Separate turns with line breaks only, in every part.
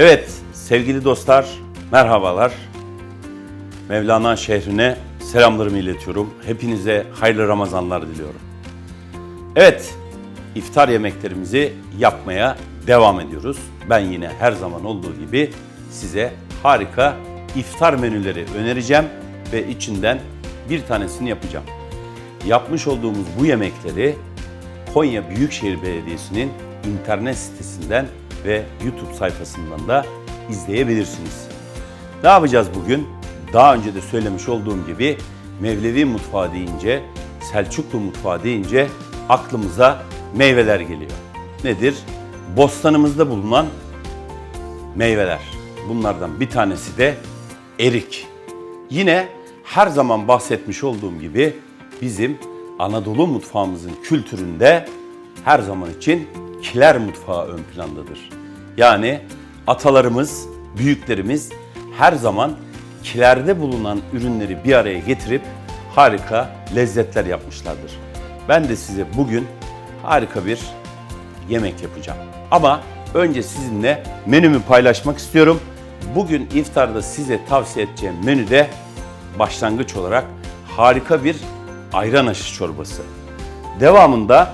Evet sevgili dostlar merhabalar. Mevlana şehrine selamlarımı iletiyorum. Hepinize hayırlı Ramazanlar diliyorum. Evet iftar yemeklerimizi yapmaya devam ediyoruz. Ben yine her zaman olduğu gibi size harika iftar menüleri önereceğim ve içinden bir tanesini yapacağım. Yapmış olduğumuz bu yemekleri Konya Büyükşehir Belediyesi'nin internet sitesinden ve YouTube sayfasından da izleyebilirsiniz. Ne yapacağız bugün? Daha önce de söylemiş olduğum gibi Mevlevi mutfağı deyince, Selçuklu mutfağı deyince aklımıza meyveler geliyor. Nedir? Bostanımızda bulunan meyveler. Bunlardan bir tanesi de erik. Yine her zaman bahsetmiş olduğum gibi bizim Anadolu mutfağımızın kültüründe her zaman için kiler mutfağı ön plandadır. Yani atalarımız, büyüklerimiz her zaman kilerde bulunan ürünleri bir araya getirip harika lezzetler yapmışlardır. Ben de size bugün harika bir yemek yapacağım. Ama önce sizinle menümü paylaşmak istiyorum. Bugün iftarda size tavsiye edeceğim menüde başlangıç olarak harika bir ayran aşı çorbası. Devamında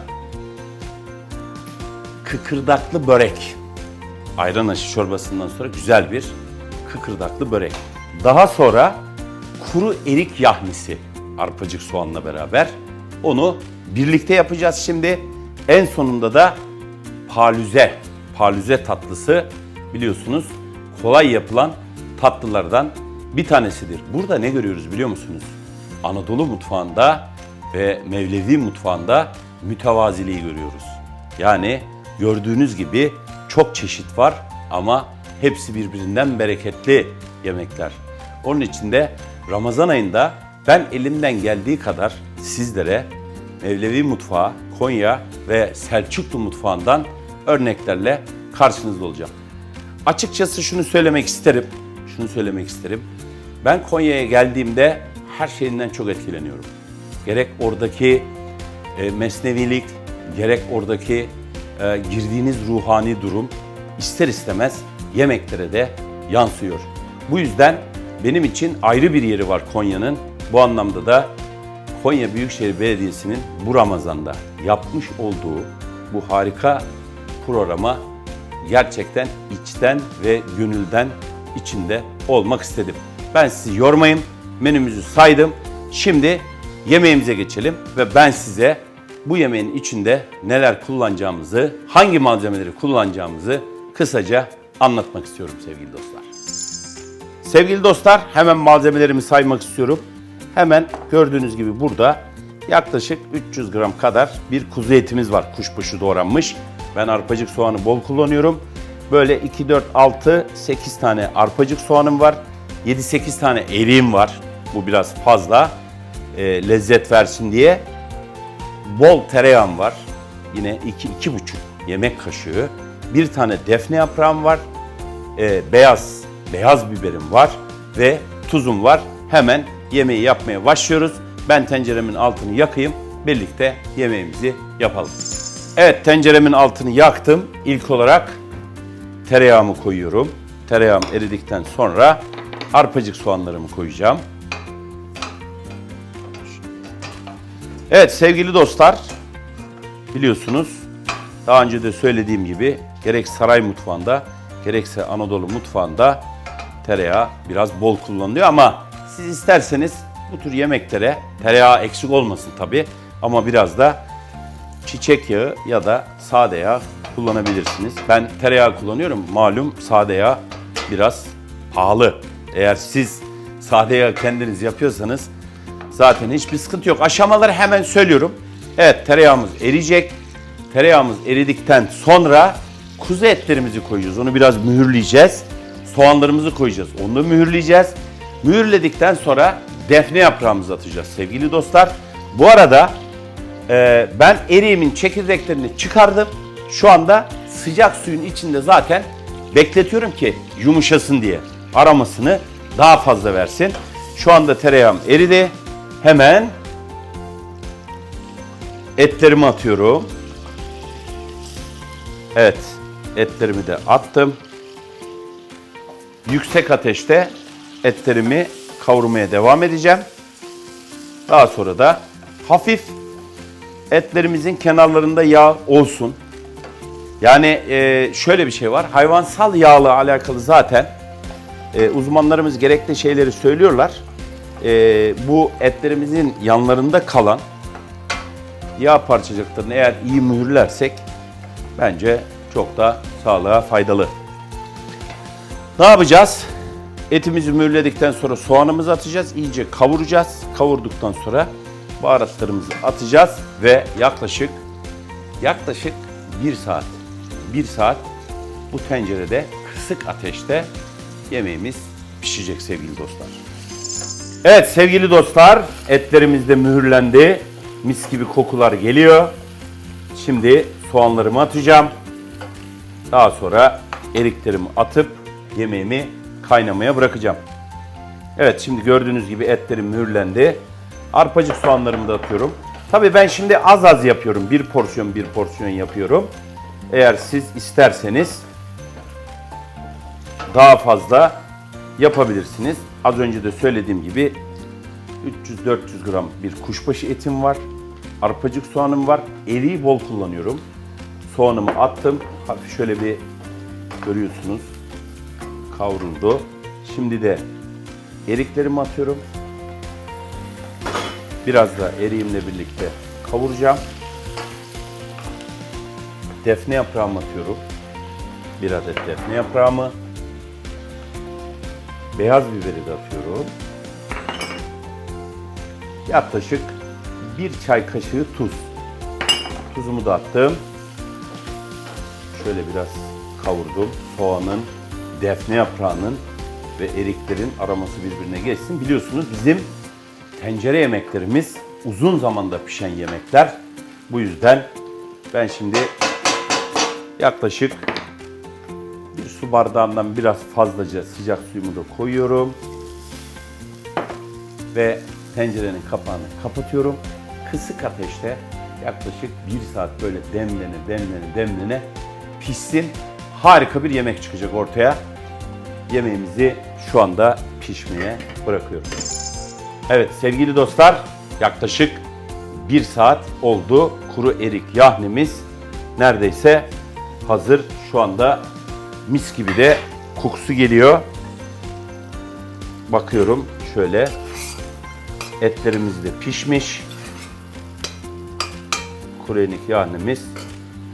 kıkırdaklı börek. Ayran aşı çorbasından sonra güzel bir kıkırdaklı börek. Daha sonra kuru erik yahnisi arpacık soğanla beraber. Onu birlikte yapacağız şimdi. En sonunda da palüze, palüze tatlısı biliyorsunuz kolay yapılan tatlılardan bir tanesidir. Burada ne görüyoruz biliyor musunuz? Anadolu mutfağında ve Mevlevi mutfağında mütevaziliği görüyoruz. Yani gördüğünüz gibi çok çeşit var ama hepsi birbirinden bereketli yemekler. Onun için de Ramazan ayında ben elimden geldiği kadar sizlere Mevlevi mutfağı, Konya ve Selçuklu mutfağından örneklerle karşınızda olacağım. Açıkçası şunu söylemek isterim. Şunu söylemek isterim. Ben Konya'ya geldiğimde her şeyinden çok etkileniyorum. Gerek oradaki e, mesnevilik, gerek oradaki e, girdiğiniz ruhani durum ister istemez yemeklere de yansıyor. Bu yüzden benim için ayrı bir yeri var Konya'nın. Bu anlamda da Konya Büyükşehir Belediyesi'nin bu Ramazan'da yapmış olduğu bu harika programa gerçekten içten ve gönülden içinde olmak istedim. Ben sizi yormayayım. Menümüzü saydım. Şimdi yemeğimize geçelim ve ben size bu yemeğin içinde neler kullanacağımızı, hangi malzemeleri kullanacağımızı kısaca anlatmak istiyorum sevgili dostlar. Sevgili dostlar hemen malzemelerimi saymak istiyorum. Hemen gördüğünüz gibi burada yaklaşık 300 gram kadar bir kuzu etimiz var kuşbaşı doğranmış. Ben arpacık soğanı bol kullanıyorum. Böyle 2, 4, 6, 8 tane arpacık soğanım var. 7-8 tane eriğim var. Bu biraz fazla e, lezzet versin diye. Bol tereyağım var. Yine 2 2,5 yemek kaşığı. Bir tane defne yaprağım var. E, beyaz beyaz biberim var ve tuzum var. Hemen yemeği yapmaya başlıyoruz. Ben tenceremin altını yakayım. Birlikte yemeğimizi yapalım. Evet tenceremin altını yaktım. İlk olarak tereyağımı koyuyorum. Tereyağım eridikten sonra arpacık soğanlarımı koyacağım. Evet sevgili dostlar, biliyorsunuz daha önce de söylediğim gibi gerek saray mutfağında gerekse Anadolu mutfağında tereyağı biraz bol kullanılıyor ama siz isterseniz bu tür yemeklere tereyağı eksik olmasın tabi ama biraz da çiçek yağı ya da sade yağ kullanabilirsiniz. Ben tereyağı kullanıyorum. Malum sade yağ biraz pahalı. Eğer siz sade yağ kendiniz yapıyorsanız zaten hiçbir sıkıntı yok. Aşamaları hemen söylüyorum. Evet tereyağımız eriyecek. Tereyağımız eridikten sonra kuzu etlerimizi koyacağız. Onu biraz mühürleyeceğiz. Soğanlarımızı koyacağız. Onu da mühürleyeceğiz. Mühürledikten sonra defne yaprağımızı atacağız sevgili dostlar. Bu arada e, ben eriğimin çekirdeklerini çıkardım. Şu anda sıcak suyun içinde zaten bekletiyorum ki yumuşasın diye. Aramasını daha fazla versin. Şu anda tereyağım eridi. Hemen etlerimi atıyorum. Evet, etlerimi de attım. yüksek ateşte etlerimi kavurmaya devam edeceğim. Daha sonra da hafif etlerimizin kenarlarında yağ olsun. Yani e, şöyle bir şey var. Hayvansal yağla alakalı zaten e, uzmanlarımız gerekli şeyleri söylüyorlar. E, bu etlerimizin yanlarında kalan yağ parçacıklarını eğer iyi mühürlersek bence çok da sağlığa faydalı. Ne yapacağız? Etimizi mühürledikten sonra soğanımızı atacağız. İyice kavuracağız. Kavurduktan sonra baharatlarımızı atacağız ve yaklaşık yaklaşık bir saat bir saat bu tencerede kısık ateşte yemeğimiz pişecek sevgili dostlar. Evet sevgili dostlar etlerimiz de mühürlendi. Mis gibi kokular geliyor. Şimdi soğanlarımı atacağım. Daha sonra eriklerimi atıp yemeğimi kaynamaya bırakacağım. Evet şimdi gördüğünüz gibi etlerim mühürlendi. Arpacık soğanlarımı da atıyorum. Tabii ben şimdi az az yapıyorum. Bir porsiyon bir porsiyon yapıyorum. Eğer siz isterseniz daha fazla yapabilirsiniz. Az önce de söylediğim gibi 300-400 gram bir kuşbaşı etim var. Arpacık soğanım var. Eriği bol kullanıyorum. Soğanımı attım. Hafif şöyle bir görüyorsunuz kavruldu. Şimdi de eriklerimi atıyorum. Biraz da eriğimle birlikte kavuracağım. Defne yaprağımı atıyorum. Bir adet defne yaprağımı. Beyaz biberi de atıyorum. Yaklaşık bir çay kaşığı tuz. Tuzumu da attım. Şöyle biraz kavurdum. Soğanın, defne yaprağının ve eriklerin aroması birbirine geçsin. Biliyorsunuz bizim tencere yemeklerimiz uzun zamanda pişen yemekler. Bu yüzden ben şimdi yaklaşık su bardağından biraz fazlaca sıcak suyumu da koyuyorum. Ve tencerenin kapağını kapatıyorum. Kısık ateşte yaklaşık bir saat böyle demlene demlene demlene pişsin. Harika bir yemek çıkacak ortaya. Yemeğimizi şu anda pişmeye bırakıyorum. Evet sevgili dostlar yaklaşık bir saat oldu. Kuru erik yahnimiz neredeyse hazır. Şu anda mis gibi de kokusu geliyor. Bakıyorum şöyle etlerimiz de pişmiş. Kuru erik yahnimiz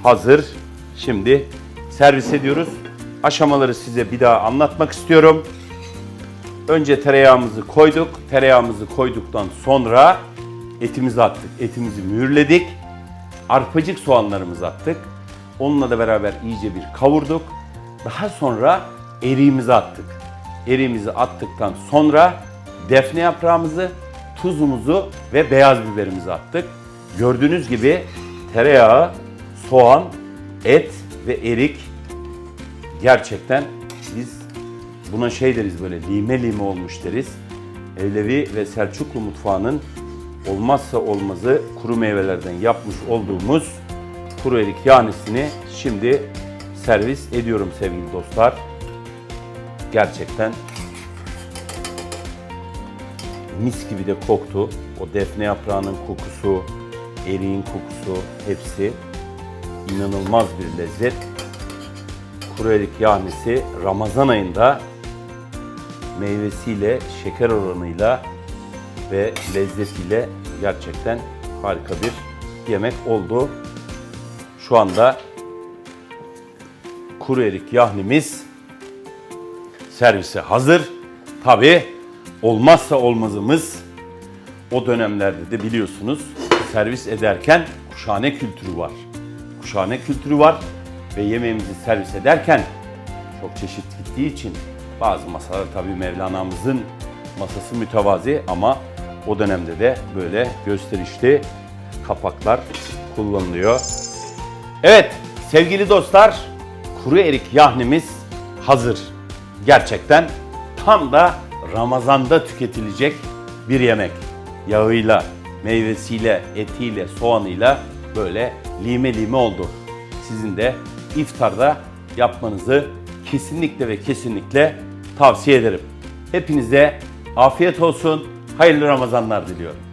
hazır. Şimdi servis ediyoruz. Aşamaları size bir daha anlatmak istiyorum. Önce tereyağımızı koyduk. Tereyağımızı koyduktan sonra etimizi attık. Etimizi mühürledik. Arpacık soğanlarımızı attık. Onunla da beraber iyice bir kavurduk. Daha sonra eriğimizi attık. Eriğimizi attıktan sonra defne yaprağımızı, tuzumuzu ve beyaz biberimizi attık. Gördüğünüz gibi tereyağı, soğan, et ve erik gerçekten biz buna şey deriz böyle lime lime olmuş deriz. Evlevi ve Selçuklu mutfağının olmazsa olmazı kuru meyvelerden yapmış olduğumuz kuru erik yanisini şimdi servis ediyorum sevgili dostlar. Gerçekten mis gibi de koktu. O defne yaprağının kokusu, eriğin kokusu hepsi inanılmaz bir lezzet. Kuru erik yahnisi Ramazan ayında meyvesiyle, şeker oranıyla ve lezzetiyle gerçekten harika bir yemek oldu. Şu anda kuru erik yahnimiz servise hazır. Tabi olmazsa olmazımız o dönemlerde de biliyorsunuz servis ederken kuşhane kültürü var. Kuşhane kültürü var ve yemeğimizi servis ederken çok çeşit gittiği için bazı masalar tabii Mevlana'mızın masası mütevazi ama o dönemde de böyle gösterişli kapaklar kullanılıyor. Evet sevgili dostlar kuru erik yahnimiz hazır. Gerçekten tam da Ramazan'da tüketilecek bir yemek. Yağıyla, meyvesiyle, etiyle, soğanıyla böyle lime lime oldu. Sizin de iftarda yapmanızı kesinlikle ve kesinlikle tavsiye ederim. Hepinize afiyet olsun, hayırlı Ramazanlar diliyorum.